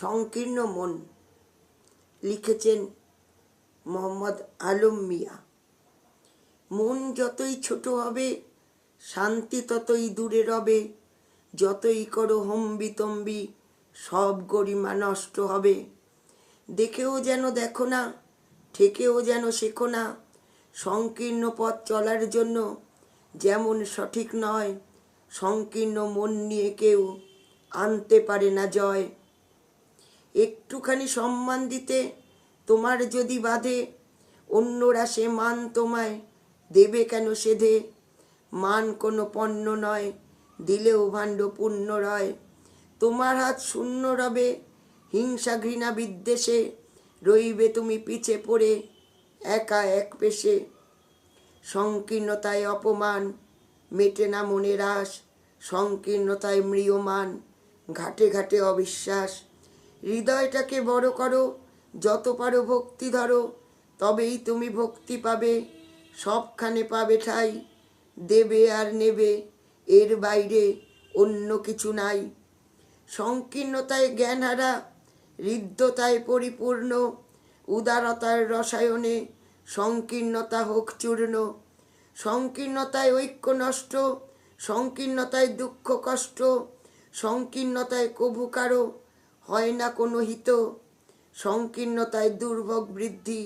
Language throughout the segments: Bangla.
সংকীর্ণ মন লিখেছেন মোহাম্মদ আলম মিয়া। মন যতই ছোট হবে, শান্তি ততই দূরে রবে। যতই করো হম্বি তম্বি সব গরিমা নষ্ট হবে। দেখেও যেন দেখো না, ঠেকেও যেন শেখো না। সংকীর্ণ পথ চলার জন্য যেমন সঠিক নয়, সংকীর্ণ মন নিয়ে কেউ আনতে পারে না জয়। একটুখানি সম্মান দিতে, তোমার যদি বাধে, অন্যরা সে মান তোমায় দেবে কেন সেধে? মান কোনো পণ্য নয়, দিলেও ভাণ্ড পূর্ণ রয়। তোমার হাত শূন্য রবে, হিংসা ঘৃণা বিদ্বেষে, রইবে তুমি পিছে পড়ে, একা এক পেশে। সংকীর্ণতায় অপমান, মেটে না মনের আশ সংকীর্ণতায় ম্রিয়মান, ঘাটে ঘাটে অবিশ্বাস। হৃদয়টাকে বড় করো, যত পারো ভক্তি ধরো, তবেই তুমি ভক্তি পাবে, সবখানে পাবে ঠাই, দেবে আর নেবে, এর বাইরে অন্য কিছু নাই। সংকীর্ণতায় জ্ঞানহারা, হৃদ্যতায় পরিপূর্ণ, উদারতার রসায়নে সংকীর্ণতা হোক চূর্ণ। সংকীর্ণতায় ঐক্য নষ্ট, সংকীর্ণতায় দুঃখ কষ্ট, সংকীর্ণতায় কভু কারও হয় না কোনো হিত। সংকীর্ণতায় দুর্ভোগ বৃদ্ধি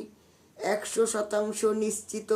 একশো শতাংশ নিশ্চিত।